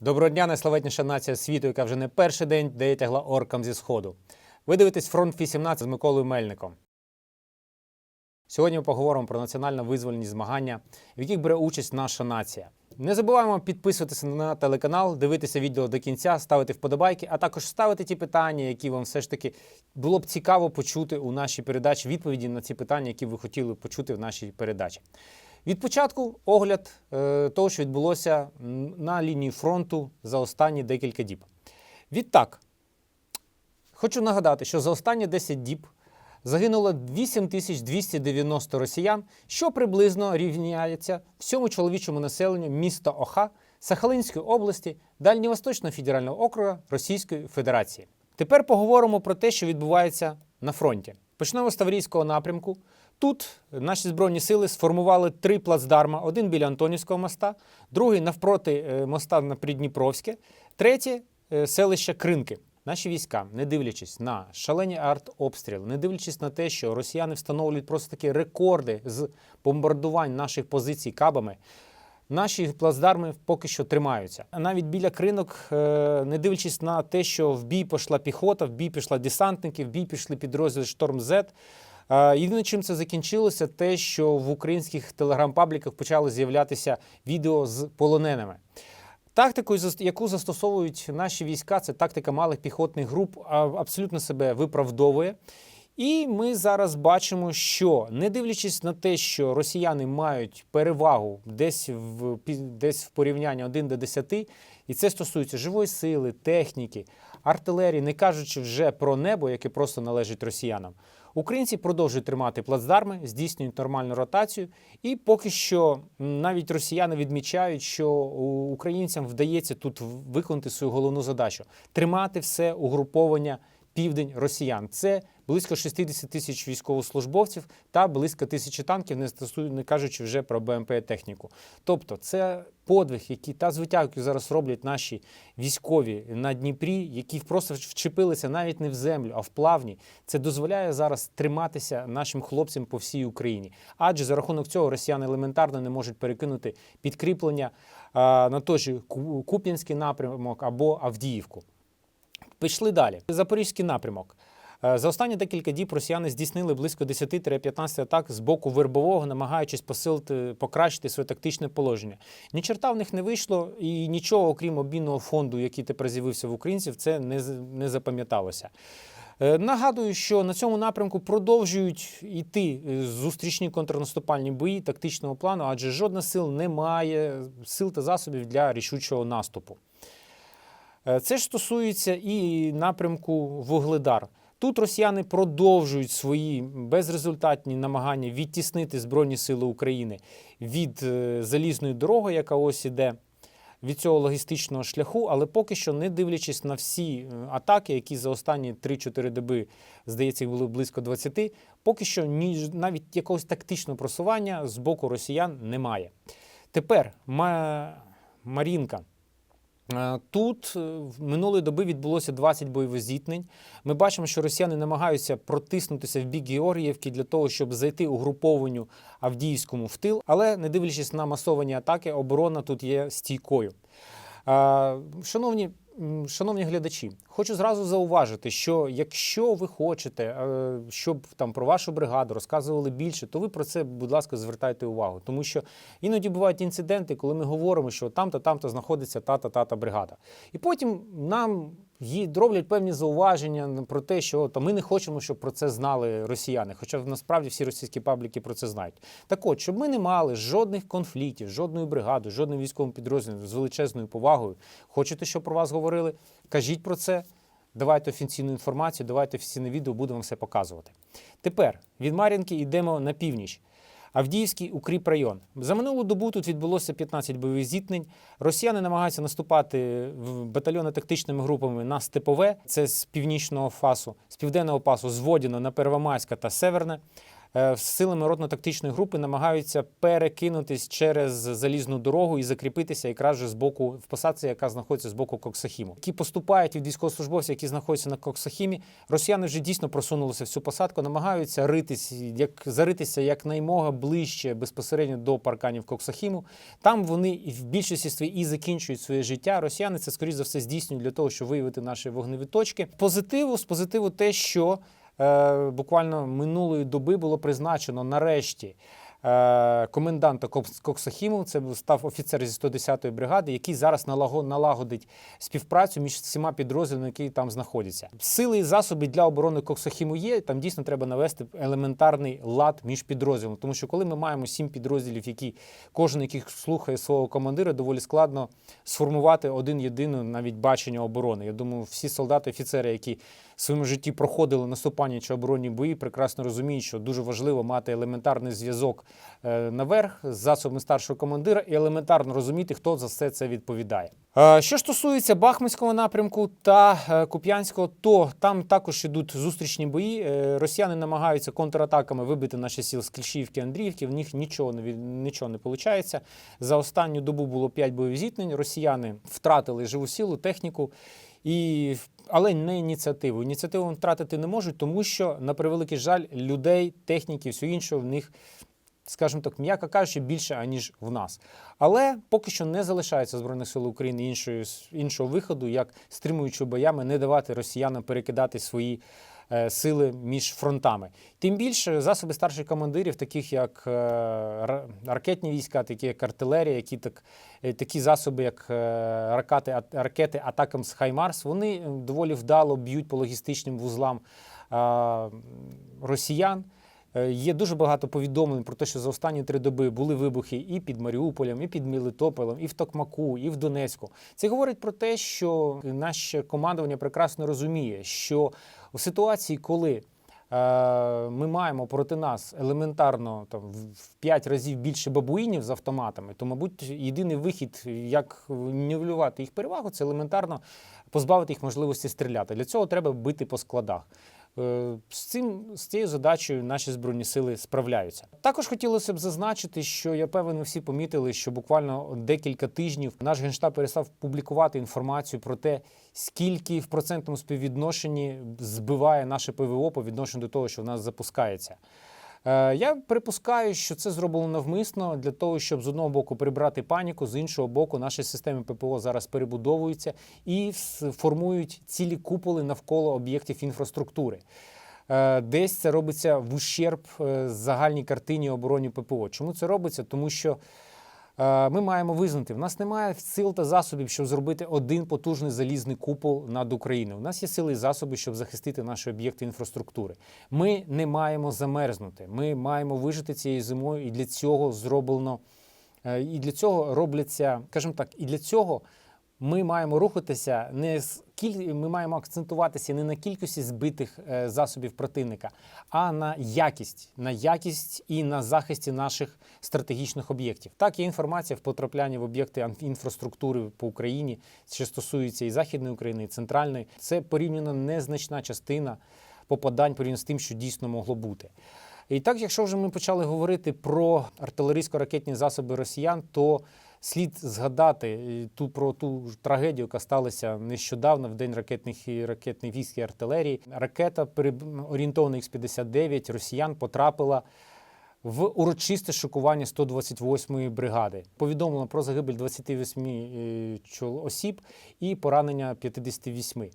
Доброго дня, найславетніша нація світу, яка вже не перший день дає тягла оркам зі сходу. Ви дивитесь фронт 18 з Миколою Мельником. Сьогодні ми поговоримо про національно-визвольні змагання, в яких бере участь наша нація. Не забуваємо підписуватися на телеканал, дивитися відео до кінця, ставити вподобайки, а також ставити ті питання, які вам все ж таки було б цікаво почути у нашій передачі, відповіді на ці питання, які ви хотіли почути в нашій передачі. Від початку огляд е, того, що відбулося на лінії фронту за останні декілька діб. Відтак, хочу нагадати, що за останні 10 діб загинуло 8290 росіян, що приблизно рівняється всьому чоловічому населенню міста Оха Сахалинської області Дальньовосточного федерального округу Російської Федерації. Тепер поговоримо про те, що відбувається на фронті. Почнемо з Таврійського напрямку. Тут наші збройні сили сформували три плацдарма: один біля Антонівського моста, другий навпроти е, моста на Придніпровське, третє е, селище Кринки. Наші війська, не дивлячись на шалені артобстріли, не дивлячись на те, що росіяни встановлюють просто такі рекорди з бомбардувань наших позицій кабами, наші плацдарми поки що тримаються. А навіть біля кринок, е, не дивлячись на те, що в бій пішла піхота, в бій пішла десантники, в бій пішли підрозділи Шторм З. Єдине, чим це закінчилося, те, що в українських телеграм-пабліках почали з'являтися відео з полоненими. Тактикою, яку застосовують наші війська, це тактика малих піхотних груп, абсолютно себе виправдовує. І ми зараз бачимо, що не дивлячись на те, що росіяни мають перевагу десь в десь в порівнянні 1 до 10, і це стосується живої сили, техніки, артилерії, не кажучи вже про небо, яке просто належить росіянам. Українці продовжують тримати плацдарми, здійснюють нормальну ротацію, і поки що навіть росіяни відмічають, що українцям вдається тут виконати свою головну задачу тримати все угруповання південь росіян. Це близько 60 тисяч військовослужбовців та близько тисячі танків, не стосую, не кажучи вже про БМП техніку. Тобто, це подвиг, який та звитяг, яку зараз роблять наші військові на Дніпрі, які просто вчепилися навіть не в землю, а в плавні. Це дозволяє зараз триматися нашим хлопцям по всій Україні. Адже за рахунок цього росіяни елементарно не можуть перекинути підкріплення а, на той же Куп'янський напрямок або Авдіївку. Пішли далі. Запорізький напрямок. Е, За останні декілька діб росіяни здійснили близько 10-15 атак з боку вербового, намагаючись посилити, покращити своє тактичне положення. Ні черта в них не вийшло, і нічого, окрім обмінного фонду, який тепер з'явився в українців, це не, не запам'яталося. Е, Нагадую, що на цьому напрямку продовжують йти е, зустрічні контрнаступальні бої тактичного плану, адже жодна сил не має сил та засобів для рішучого наступу. Це ж стосується і напрямку Вугледар. Тут росіяни продовжують свої безрезультатні намагання відтіснити Збройні Сили України від е, залізної дороги, яка ось іде від цього логістичного шляху, але поки що, не дивлячись на всі е, атаки, які за останні 3-4 доби, здається, їх було близько 20, поки що ні, навіть якогось тактичного просування з боку росіян немає. Тепер Ма- Марінка. Е, Тут е, в минулої доби відбулося 20 бойових зіткнень. Ми бачимо, що росіяни намагаються протиснутися в бік Георгіївки для того, щоб зайти угрупованню Авдіївському в тил, але не дивлячись на масовані атаки, оборона тут є стійкою. Е, Шановні, шановні глядачі, хочу зразу зауважити, що якщо ви хочете, е, щоб там про вашу бригаду розказували більше, то ви про це, будь ласка, звертайте увагу. Тому що іноді бувають інциденти, коли ми говоримо, що там-то, там-то знаходиться та-та, та-та бригада. І потім нам ї- роблять певні зауваження про те, що то ми не хочемо, щоб про це знали росіяни. Хоча насправді всі російські пабліки про це знають. Так от, щоб ми не мали жодних конфліктів, жодної бригади, жодним військовим підрозділом з величезною повагою. Хочете, щоб про вас говорили? Кажіть про це. Давайте офіційну інформацію, давайте офіційне відео, будемо вам все показувати. Тепер від Мар'їнки йдемо на північ. Авдіївський укріп район. За минулу добу тут відбулося 15 бойових зіткнень. Росіяни намагаються наступати в батальйони тактичними групами на Степове, це з північного фасу, з південного пасу, з Водіно на Первомайська та Северне. Е, силами ротно-тактичної групи намагаються перекинутись через залізну дорогу і закріпитися якраз же з боку в посадці, яка знаходиться з боку Коксахіму. Які поступають від військовослужбовців, які знаходяться на Коксахімі. Росіяни вже дійсно просунулися в цю посадку, намагаються ритись, як заритися якнаймога ближче безпосередньо до парканів Коксахіму. Там вони в більшості своїй і закінчують своє життя. Росіяни це скоріш за все здійснюють для того, щоб виявити наші вогневі точки. Позитиву з позитиву те, що буквально минулої доби було призначено нарешті. Е, Коменданта Кокс- Коксахіму, це став офіцер зі 110-ї бригади, який зараз налаго- налагодить співпрацю між всіма підрозділами, які там знаходяться. Сили і засоби для оборони Коксахіму є. Там дійсно треба навести елементарний лад між підрозділами. Тому що коли ми маємо сім підрозділів, які кожен яких слухає свого командира, доволі складно сформувати один єдине навіть бачення оборони. Я думаю, всі солдати, офіцери, які в своєму житті проходили наступання чи оборонні бої, прекрасно розуміють, що дуже важливо мати елементарний зв'язок наверх з засобами старшого командира і елементарно розуміти, хто за все це відповідає. Е, Що ж стосується Бахмутського напрямку та е, Куп'янського, то там також ідуть зустрічні бої. Е, Росіяни намагаються контратаками вибити наші сіл з Кліщівки, Андріївки. В них нічого не нічого не виходить. За останню добу було 5 бойових зіткнень. Росіяни втратили живу силу, техніку. І, але не ініціативу. Ініціативу втратити не можуть, тому що, на превеликий жаль, людей, техніки, все іншого в них, скажімо так, м'яко кажучи, більше, аніж в нас. Але поки що не залишається Збройних сил України іншої, іншого виходу, як стримуючи боями, не давати росіянам перекидати свої. е, Сили між фронтами, тим більше засоби старших командирів, таких як е, ракетні війська, такі як артилерія, які так е, такі засоби, як ракети, ракети Атакамс Хаймарс, вони доволі вдало б'ють по логістичним вузлам росіян. Е, Є дуже багато повідомлень про те, що за останні три доби були вибухи і під Маріуполем, і під Мелитополем, і в Токмаку, і в Донецьку. Це говорить про те, що наше командування прекрасно розуміє, що у ситуації, коли е, ми маємо проти нас елементарно там в- в 5 разів більше бабуїнів з автоматами, то, мабуть, єдиний вихід, як нівелювати їх перевагу, це елементарно позбавити їх можливості стріляти. Для цього треба бити по складах. Е, З цим з цією задачею наші збройні сили справляються. Також хотілося б зазначити, що я певен, всі помітили, що буквально декілька тижнів наш генштаб перестав публікувати інформацію про те, скільки в процентному співвідношенні збиває наше ПВО по відношенню до того, що в нас запускається. Е, Я припускаю, що це зроблено навмисно для того, щоб з одного боку прибрати паніку, з іншого боку, наші системи ППО зараз перебудовуються і формують цілі куполи навколо об'єктів інфраструктури. Е, Десь це робиться в ущерб е, загальній картині обороні ППО. Чому це робиться? Тому що ми маємо визнати, в нас немає сил та засобів, щоб зробити один потужний залізний купол над Україною. У нас є сили і засоби, щоб захистити наші об'єкти інфраструктури. Ми не маємо замерзнути. Ми маємо вижити цією зимою, і для цього зроблено. е, І для цього робляться, скажімо так, і для цього ми маємо рухатися не з кіль... ми маємо акцентуватися не на кількості збитих е, засобів противника, а на якість, на якість і на захисті наших стратегічних об'єктів. Так, є інформація в потраплянні в об'єкти інфраструктури по Україні, що стосується і Західної України, і центральної. Це порівняно незначна частина попадань порівняно з тим, що дійсно могло бути. І так, якщо вже ми почали говорити про артилерійсько-ракетні засоби росіян, то слід згадати ту про ту трагедію, яка сталася нещодавно в день ракетних і ракетних військ і артилерії. Ракета орієнтована Х-59 росіян потрапила в урочисте шокування 128-ї бригади. Повідомлено про загибель 28 е, осіб і поранення 58.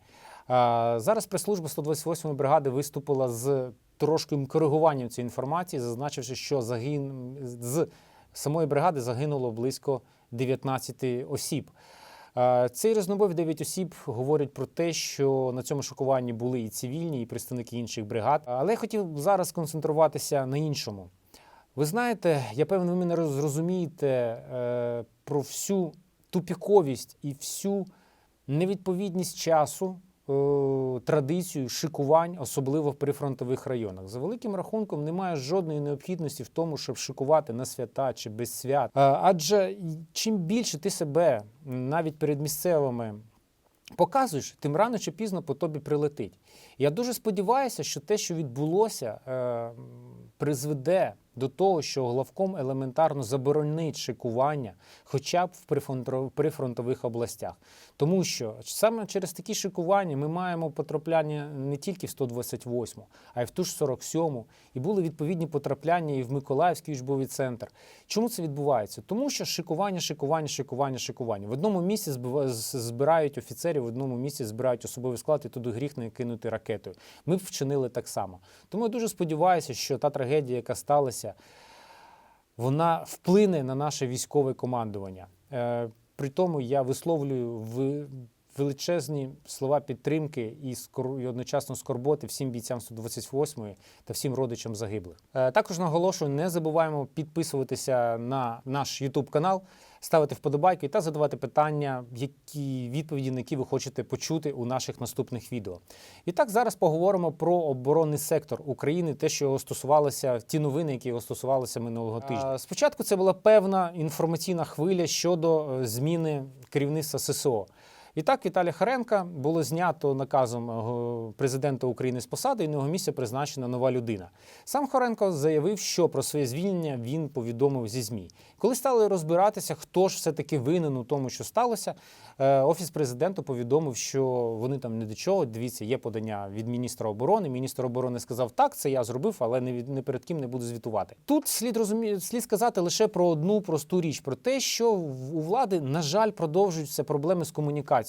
А, Зараз прес-служба 128-ї бригади виступила з трошким коригуванням цієї інформації, зазначивши, що загин... з самої бригади загинуло близько 19 осіб. Е, Цей рознобой в 9 осіб говорить про те, що на цьому шокуванні були і цивільні, і представники інших бригад. Але я хотів зараз сконцентруватися на іншому. Ви знаєте, я певен, ви мене зрозумієте е, про всю тупіковість і всю невідповідність часу, традицію шикувань, особливо в прифронтових районах. За великим рахунком немає жодної необхідності в тому, щоб шикувати на свята чи без свят. Е, Адже чим більше ти себе навіть перед місцевими показуєш, тим рано чи пізно по тобі прилетить. Я дуже сподіваюся, що те, що відбулося, е, призведе до того, що главком елементарно заборонить шикування, хоча б в прифронтових областях. Тому що саме через такі шикування ми маємо потрапляння не тільки в 128, а й в ту ж 47, і були відповідні потрапляння і в Миколаївський учбовий центр. Чому це відбувається? Тому що шикування, шикування, шикування, шикування. В одному місці збирають офіцерів, в одному місці збирають особовий склад, і туди гріх не кинути ракетою. Ми б вчинили так само. Тому я дуже сподіваюся, що та трагедія, яка сталася, вона вплине на наше військове командування. При тому я висловлюю в величезні слова підтримки і, одночасно скорботи всім бійцям 128-ї та всім родичам загиблих. Е, Також наголошую, не забуваємо підписуватися на наш YouTube канал, ставити вподобайки та задавати питання, які відповіді, на які ви хочете почути у наших наступних відео. І так зараз поговоримо про оборонний сектор України, те, що його стосувалося, ті новини, які його стосувалися минулого тижня. Спочатку це була певна інформаційна хвиля щодо е, зміни керівництва ССО. І так Віталія Харенка було знято наказом е, президента України з посади, і на його місце призначена нова людина. Сам Харенко заявив, що про своє звільнення він повідомив зі ЗМІ. Коли стали розбиратися, хто ж все таки винен у тому, що сталося, е, офіс президента повідомив, що вони там не до чого. Дивіться, є подання від міністра оборони. Міністр оборони сказав, так, це я зробив, але не від не перед ким не буду звітувати. Тут слід розумі... слід сказати лише про одну просту річ: про те, що у влади, на жаль, продовжуються проблеми з комунікацією.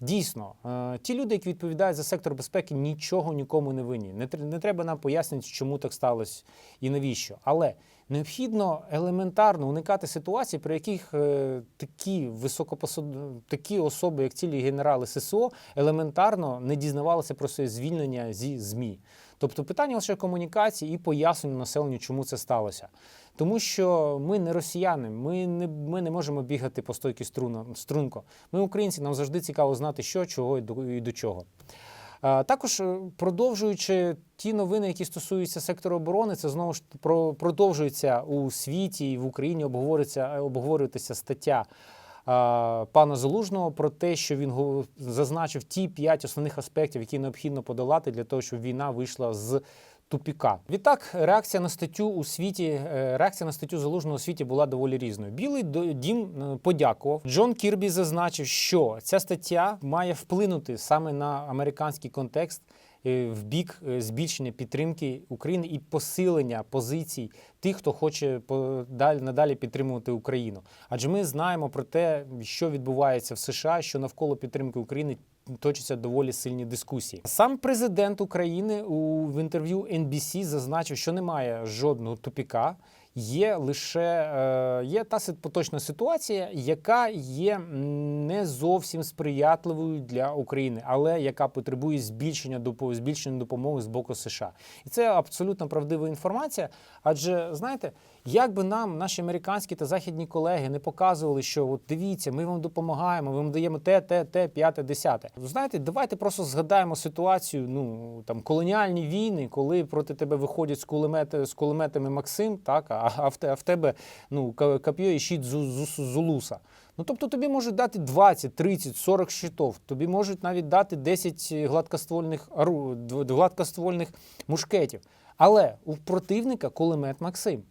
Дійсно, е, ті люди, які відповідають за сектор безпеки, нічого нікому не винні. Не треба нам пояснити, чому так сталося і навіщо. Але необхідно елементарно уникати ситуацій, при яких е, такі високопосад... такі особи, як цілі генерали ССО, елементарно не дізнавалися про своє звільнення зі ЗМІ. Тобто питання лише комунікації і пояснення населенню, чому це сталося. Тому що ми не росіяни, ми не, ми не можемо бігати по стойки струна, струнко. Ми українці, нам завжди цікаво знати, що, чого і до, і до чого. Також е, продовжуючи ті новини, які стосуються сектору оборони, це знову ж про, продовжується у світі і в Україні обговорюється, обговорюватися стаття пана Залужного про те, що він зазначив ті п'ять основних аспектів, які необхідно подолати для того, щоб війна вийшла з тупіка. Відтак, реакція на статтю у світі, е, реакція на статтю залужного у світі була доволі різною. Білий дім е, подякував. Джон Кірбі зазначив, що ця стаття має вплинути саме на американський контекст. Е, В бік е, збільшення підтримки України і посилення позицій тих, хто хоче по- далі- надалі підтримувати Україну. Адже ми знаємо про те, що відбувається в США, що навколо підтримки України точаться доволі сильні дискусії. Сам президент України у в інтерв'ю NBC зазначив, що немає жодного тупіка. Є лише е, є та поточна ситуація, яка є не зовсім сприятливою для України, але яка потребує збільшення збільшення допомоги з боку США. І це абсолютно правдива інформація. Адже знаєте, як би нам наші американські та західні колеги не показували, що от дивіться, ми вам допомагаємо, ми вам даємо те, те, те, п'яте, десяте. Знаєте, давайте просто згадаємо ситуацію. Ну там колоніальні війни, коли проти тебе виходять з кулемети з кулеметами Максим, так а, а в а в тебе ну ка- коп'є і щит зу, зу, зулуса. Ну тобто тобі можуть дати 20, 30, 40 щитов, тобі можуть навіть дати 10 гладкоствольних гладкоствольних мушкетів. Але у противника кулемет Максим.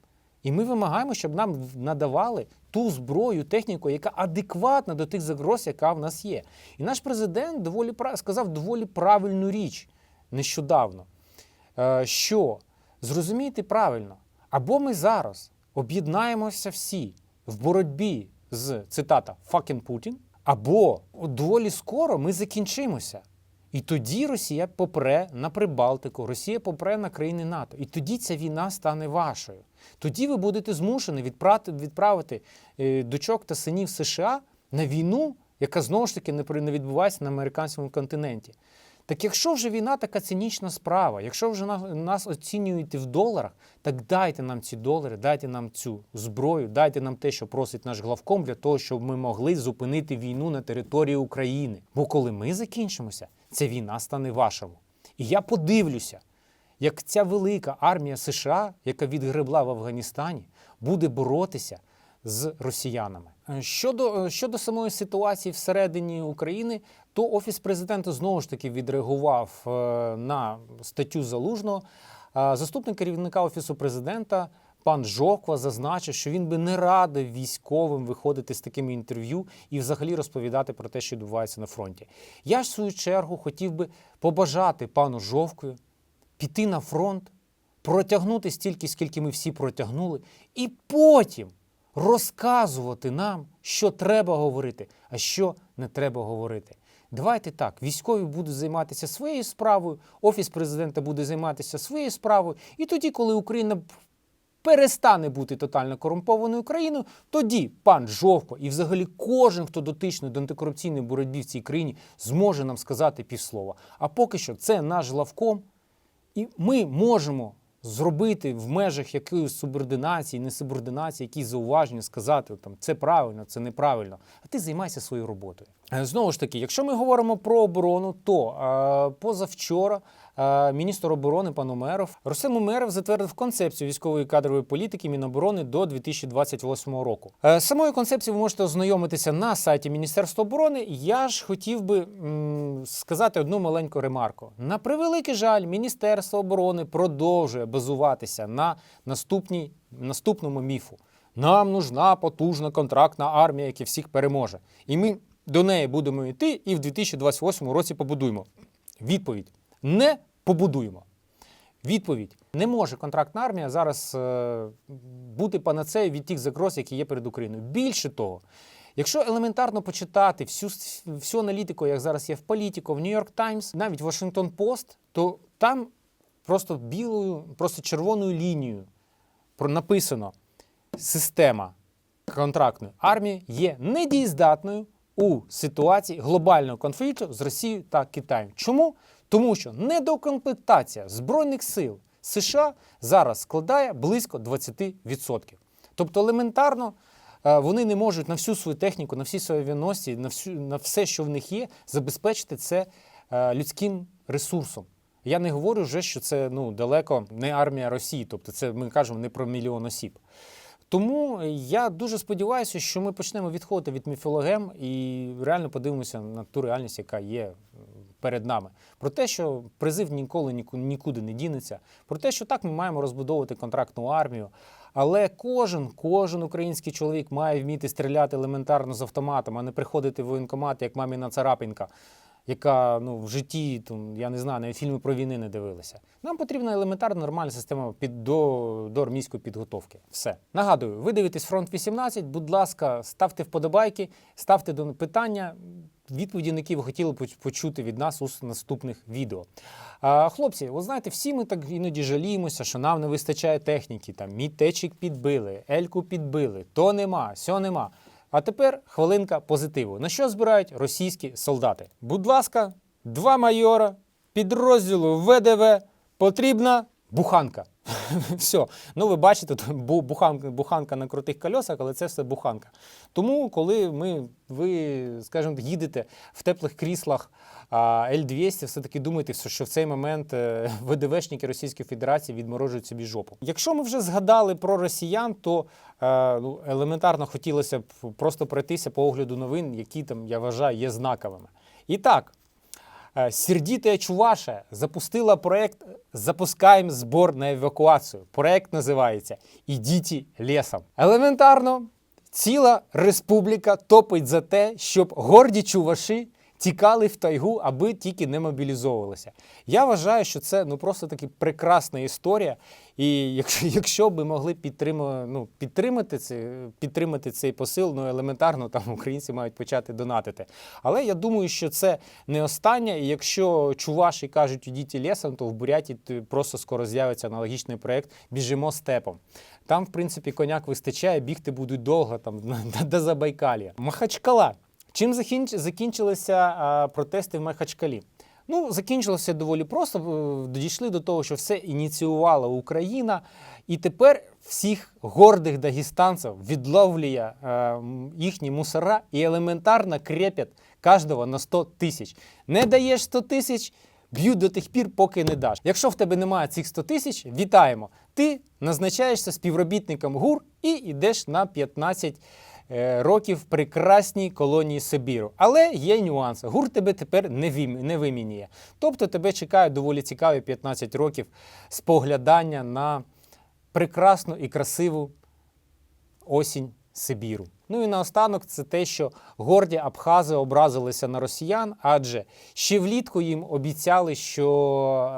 І ми вимагаємо, щоб нам надавали ту зброю, техніку, яка адекватна до тих загроз, яка в нас є. І наш президент доволі сказав доволі правильну річ нещодавно, е, що зрозумійте правильно, або ми зараз об'єднаємося всі в боротьбі з цитата «fucking Putin», або доволі скоро ми закінчимося. І тоді Росія попре на Прибалтику, Росія попре на країни НАТО. І тоді ця війна стане вашою. Тоді ви будете змушені відправити, відправити е, дочок та синів США на війну, яка знову ж таки не відбувається на американському континенті. Так якщо вже війна така цинічна справа, якщо вже на- нас оцінюєте в доларах, так дайте нам ці долари, дайте нам цю зброю, дайте нам те, що просить наш главком, для того, щоб ми могли зупинити війну на території України. Бо коли ми закінчимося, ця війна стане вашою. І я подивлюся, як ця велика армія США, яка відгребла в Афганістані, буде боротися з росіянами. Е, Щодо, е, щодо самої ситуації всередині України, то офіс президента знову ж таки відреагував е, на статтю залужного. заступник керівника офісу президента. Пан Жоква зазначив, що він би не радив військовим виходити з такими інтерв'ю і взагалі розповідати про те, що відбувається на фронті. Я ж в свою чергу хотів би побажати пану Жовкві піти на фронт, протягнути стільки, скільки ми всі протягнули, і потім розказувати нам, що треба говорити, а що не треба говорити. Давайте так, військові будуть займатися своєю справою, офіс президента буде займатися своєю справою, і тоді, коли Україна перестане бути тотально корумпованою країною, тоді пан Жовко і взагалі кожен, хто дотичний до антикорупційної боротьби в цій країні, зможе нам сказати півслова. А поки що це наш главком, і ми можемо зробити в межах якоїсь субординації, несубординації, якісь зауваження, сказати там це правильно, це неправильно. А ти займайся своєю роботою. Е, Знову ж таки, якщо ми говоримо про оборону, то е, позавчора е, міністр оборони пан Умеров Рустем Умеров затвердив концепцію військової кадрової політики Міноборони до 2028 року. Е, самою концепцією ви можете ознайомитися на сайті Міністерства оборони. Я ж хотів би м, сказати одну маленьку ремарку. На превеликий жаль, Міністерство оборони продовжує базуватися на наступній, наступному міфу. Нам нужна потужна контрактна армія, яка всіх переможе. І ми до неї будемо йти і в 2028 році побудуємо. Відповідь: не побудуємо. Відповідь: не може контрактна армія зараз е, бути панацею від тих загроз, які є перед Україною. Більше того, якщо елементарно почитати всю, всю аналітику, як зараз є в політику, в Нью-Йорк Таймс, навіть Вашингтон Пост, то там просто білою, просто червоною лінією написано: система контрактної армії є недієздатною у ситуації глобального конфлікту з Росією та Китаєм. Чому? Тому що недокомплектація збройних сил США зараз складає близько 20%. Тобто елементарно е, вони не можуть на всю свою техніку, на всі свої авіаносці, на, всю, на все, що в них є, забезпечити це е, людським ресурсом. Я не говорю вже, що це ну, далеко не армія Росії, тобто це ми кажемо не про мільйон осіб. Тому я дуже сподіваюся, що ми почнемо відходити від міфологем і реально подивимося на ту реальність, яка є перед нами. Про те, що призив ніколи ніку- нікуди не дінеться, про те, що так ми маємо розбудовувати контрактну армію. Але кожен, кожен український чоловік має вміти стріляти елементарно з автоматом, а не приходити в воєнкомат, як маміна царапинка яка ну, в житті, там, я не знаю, навіть фільми про війни не дивилися. Нам потрібна елементарна нормальна система під, до, до армійської підготовки. Все. Нагадую, ви дивитесь фронт 18. Будь ласка, ставте вподобайки, ставте до питання, відповіді, які ви хотіли поч- почути від нас у наступних відео. А, хлопці, ви знаєте, всі ми так іноді жаліємося, що нам не вистачає техніки. Там мітечик підбили, ельку підбили, то нема, сьо нема. А тепер хвилинка позитиву. На що збирають російські солдати? Будь ласка, два майора підрозділу ВДВ потрібна буханка. все. Ну, ви бачите, буханка, буханка на крутих кольосах, але це все буханка. Тому, коли ми, ви, скажімо, їдете в теплих кріслах а, Л-200, все-таки думайте, що в цей момент е, ВДВшники Російської Федерації відморожують собі жопу. Якщо ми вже згадали про росіян, то е, ну, елементарно хотілося б просто пройтися по огляду новин, які там, я вважаю, є знаковими. І так, Е, Сердітая Чуваша запустила проект Запускаємо збор на евакуацію. Проект називається Ідіть лісом. Елементарно, ціла республіка топить за те, щоб горді чуваші тікали в тайгу, аби тільки не мобілізовувалися. Я вважаю, що це ну просто таки прекрасна історія. І якщо, якщо би могли підтримати, ну, підтримати, це, підтримати цей посил, ну елементарно там українці мають почати донатити. Але я думаю, що це не останнє. І якщо чуваші кажуть, ідіть лісом, то в Буряті просто скоро з'явиться аналогічний проєкт Біжимо степом. Там, в принципі, коняк вистачає, бігти будуть довго там до Забайкалія. Махачкала. Чим закінч- закінчилися протести в Махачкалі? Ну, закінчилося доволі просто. е, Дійшли до того, що все ініціювала Україна, і тепер всіх гордих дагестанців відловлює е, їхні мусора і елементарно крепять кожного на 100 тисяч. Не даєш 100 тисяч, б'ють до тих пір, поки не даш. Якщо в тебе немає цих 100 тисяч, вітаємо. Ти назначаєшся співробітником ГУР і йдеш на 15 е, років прекрасній колонії Сибіру. Але є нюанс. ГУР тебе тепер не, вимінює. Тобто тебе чекають доволі цікаві 15 років споглядання на прекрасну і красиву осінь Сибіру. Ну і наостанок це те, що горді Абхази образилися на росіян, адже ще влітку їм обіцяли, що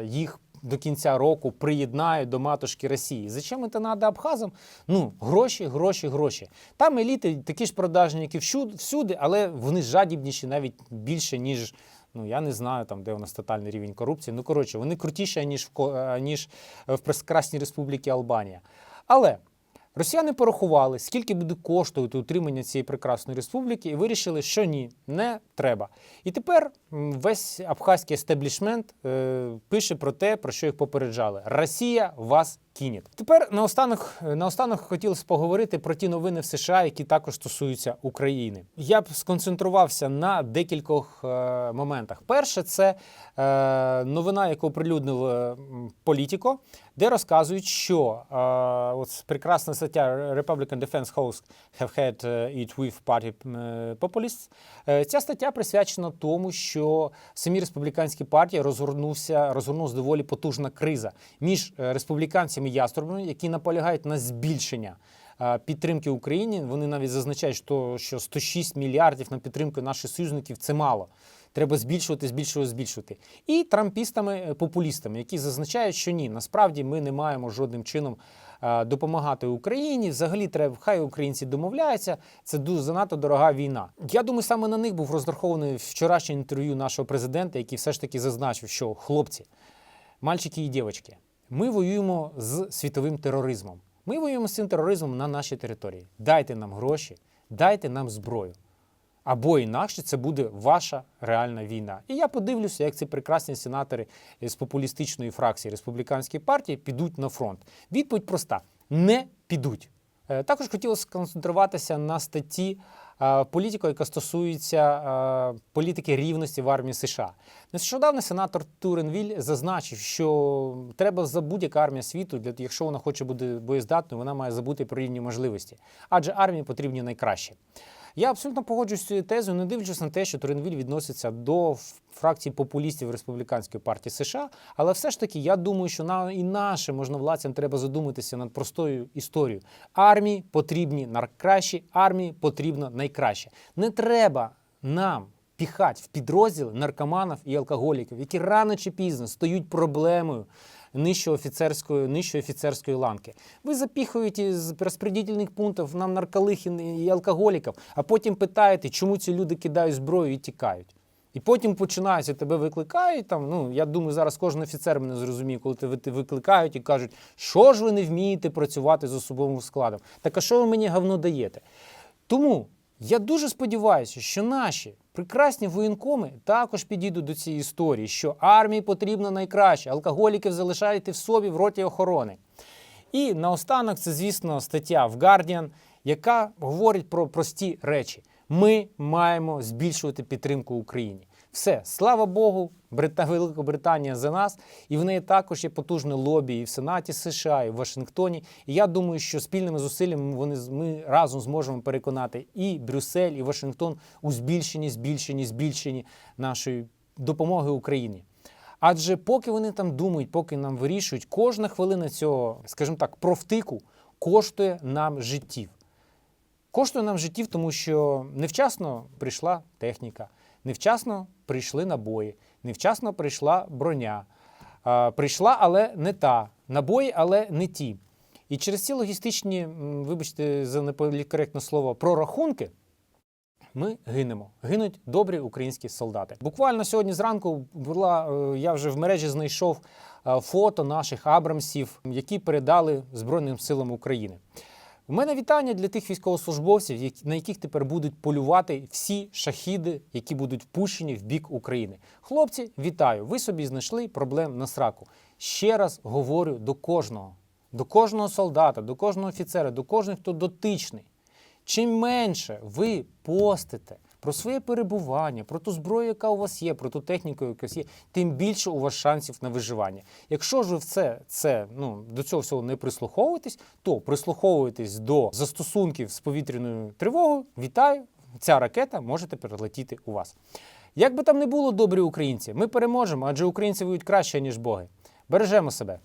е, їх до кінця року приєднають до матушки Росії. Зачем це треба Абхазам? Ну, гроші, гроші, гроші. Там еліти такі ж продажні, як і всюди, але вони жадібніші навіть більше, ніж. Ну, я не знаю, там, де у нас тотальний рівень корупції. Ну, коротше, вони крутіші, ніж в, ніж в Прекрасній Республіці Албанія. Але Росіяни порахували, скільки буде коштувати утримання цієї прекрасної республіки, і вирішили, що ні, не треба. І тепер весь абхазький естеблішмент е, пише про те, про що їх попереджали: Росія вас кине. Тепер наостанок, наостанок хотілося поговорити про ті новини в США, які також стосуються України. Я б сконцентрувався на декількох е, моментах. Перше, це е, новина, яку оприлюднив е, Політіко, де розказують, що е, от прекрасна стаття Republican Defense House have had е, it with party е, populists. Ця стаття присвячена тому, що в самій республіканській партії розгорнувся розгорнулася доволі потужна криза між республіканцями яструбами, які наполягають на збільшення підтримки Україні. Вони навіть зазначають, що 106 мільярдів на підтримку наших союзників це мало. Треба збільшувати, збільшувати, збільшувати. І трампістами-популістами, які зазначають, що ні, насправді ми не маємо жодним чином е, допомагати Україні. Взагалі, треба хай українці домовляються. Це дуже занадто дорога війна. Я думаю, саме на них був розрахований вчорашнє інтерв'ю нашого президента, який все ж таки зазначив, що хлопці, мальчики і дівчатки, ми воюємо з світовим тероризмом. Ми воюємо з цим тероризмом на нашій території. Дайте нам гроші, дайте нам зброю. Або інакше це буде ваша реальна війна. І я подивлюся, як ці прекрасні сенатори з популістичної фракції республіканської партії підуть на фронт. Відповідь проста: не підуть. Е, Також хотілося сконцентруватися на статті е, політико, яка стосується е, політики рівності в армії США. Нещодавно сенатор Туренвіль зазначив, що треба за будь-яка армія світу, якщо вона хоче бути боєздатною, вона має забути про рівні можливості, адже армії потрібні найкращі. Я абсолютно погоджуюсь з цією тезою, не дивлячись на те, що Туренвіль відноситься до фракції популістів республіканської партії США. Але все ж таки, я думаю, що на і нашим можновладцям треба задуматися над простою історією. Армії потрібні найкращі, армії потрібно найкраще. Не треба нам піхати в підрозділи наркоманів і алкоголіків, які рано чи пізно стають проблемою нижчої офіцерської, нижчої офіцерської ланки. Ви запіхуєте з розподільних пунктів нам нарколихів і алкоголіків, а потім питаєте, чому ці люди кидають зброю і тікають. І потім починаються, тебе викликають. Там, ну, я думаю, зараз кожен офіцер мене зрозуміє, коли тебе викликають і кажуть, що ж ви не вмієте працювати з особовим складом. Так а що ви мені говно даєте? Тому я дуже сподіваюся, що наші прекрасні воєнкоми також підійдуть до цієї історії, що армії потрібно найкраще, алкоголіків залишайте в собі в роті охорони. І наостанок це, звісно, стаття в Guardian, яка говорить про прості речі. Ми маємо збільшувати підтримку Україні. Все, слава Богу, Брита... Великобританія за нас, і в неї також є потужне лобі і в Сенаті США, і в Вашингтоні. І я думаю, що спільними зусиллями вони ми разом зможемо переконати і Брюссель, і Вашингтон у збільшенні, збільшенні, збільшенні нашої допомоги Україні. Адже поки вони там думають, поки нам вирішують, кожна хвилина цього, скажімо так, профтику коштує нам життів. Коштує нам життів, тому що невчасно прийшла техніка, невчасно прийшли набої, невчасно прийшла броня. Прийшла, але не та. Набої, але не ті. І через ці логістичні, вибачте за неполіткоректне слово, прорахунки. Ми гинемо. Гинуть добрі українські солдати. Буквально сьогодні зранку була е, я вже в мережі знайшов е, фото наших абрамсів, які передали Збройним силам України. У мене вітання для тих військовослужбовців, на яких тепер будуть полювати всі шахіди, які будуть впущені в бік України. Хлопці, вітаю! Ви собі знайшли проблем на сраку. Ще раз говорю до кожного, до кожного солдата, до кожного офіцера, до кожного, хто дотичний. Чим менше ви постите про своє перебування, про ту зброю, яка у вас є, про ту техніку, яка є, тим більше у вас шансів на виживання. Якщо ж ви все це ну до цього всього не прислуховуєтесь, то прислуховуєтесь до застосунків з повітряною тривогою. Вітаю! Ця ракета може тепер летіти у вас. Як би там не було, добрі українці, ми переможемо, адже українці воюють краще, ніж боги. Бережемо себе.